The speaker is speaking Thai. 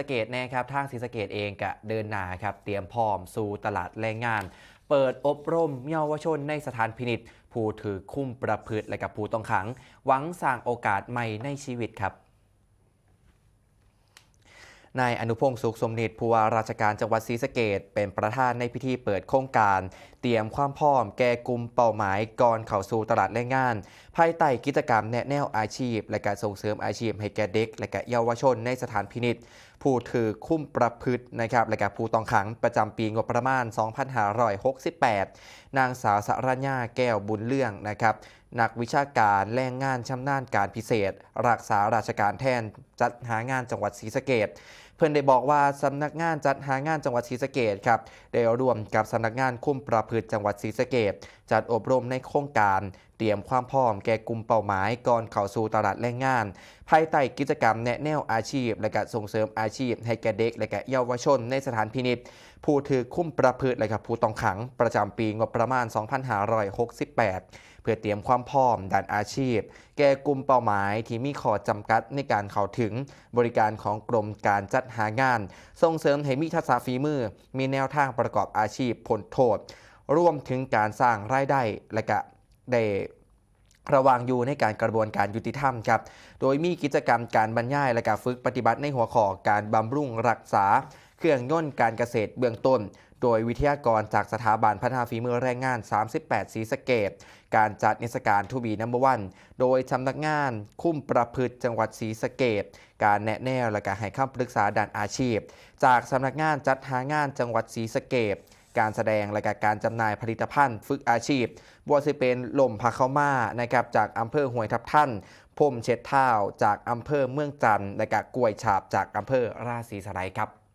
สเกตนะครับทางศรีสเกตเองก็เดินหนาครับเตรียมพร้อมสู่ตลาดแรงงาน เปิดอบรมเยาวชนในสถานพินิษผู้ถือคุ้มประพฤติและกับผู้ต้องขัง หวังสร้างโอกาสใหม่ในชีวิตครับ นายอนุพงศ์สุขสมนิตผู้ว่าราชการจังหวัดศรีสะเกดเป็นประธานในพิธีเปิดโครงการ เตรียมความพร้อมแก่กลุ่มเป้าหมายก่อนเข้าสู่ตลาดแรงงาน ภายใต้กิจกรรมแนะแนวอาชีพ และการส่งเสริมอาชีพให้แก่เด็ก และแก็เยาวชนในสถานพินิษผู้ถือคุ้มประพฤตินะครับและก็ผู้ต้องขังประจำปีงบประมาณ 2568 นางสาวสรัญญาแก้วบุญเรื่องนะครับนักวิชาการแรงงานชำนาญการพิเศษ รักษาราชการแทนจัดหางานจังหวัดศรีสะเกด เพื่อนได้บอกว่าสำนักงานจัดหางานจังหวัดศรีสะเกดครับได้ร่วมกับสำนักงานคุ้มประพฤติจังหวัดศรีสะเกดจัดอบรมในโครงการ เตรียมความพร้อมแก่กลุ่มเป้าหมายก่อนเข้าสู่ตลาดแรงงาน ภายใต้กิจกรรมแนะแนวอาชีพ และก็ส่งเสริมอาชีพ ให้แก่เด็ก และก็เยาวชนในสถานพินิจผู้ถือคุ้มประพฤติและก็ผู้ต้องขังประจำปีงบประมาณ 2568 เพื่อเตรียมความพร้อมด้านอาชีพ แก่กลุ่มเป้าหมายที่มีข้อจำกัดในการเข้าถึงบริการของกรมการจัดหางาน ส่งเสริมให้มีทักษะฝีมือ มีแนวทางประกอบอาชีพผลโทษ รวมถึงการสร้างรายได้และก็ได้ระวังอยู่ในการกระบวนการยุติธรรมครับ โดยมีกิจกรรมการบรรยายและการฝึกปฏิบัติในหัวข้อการบำรุงรักษา เครื่องย่นต์การเกษตรเบื้องต้น โดยวิทยากรจากสถาบันพัฒนาฝีมือแรงงาน 38 สีสเกต การจัดนิทรรศการทูบีนัมเบอร์วันโดยสำนักงานคุ้มประพฤติจังหวัดศรีสเกดการแนะแนวและการให้คำปรึกษาด้านอาชีพ จากสำนักงานจัดหางานจังหวัดศรีสเกด การแสดงและการจำหน่ายผลิตภัณฑ์ ฝึกอาชีพบัวสิเป็นลมพาเข้ามานะครับจากอำเภอห้วยทับท่านพมเช็ดเท้าจากอำเภอเมืองจันทร์และกะกล้วยฉาบจากอำเภอราศีสไลครับ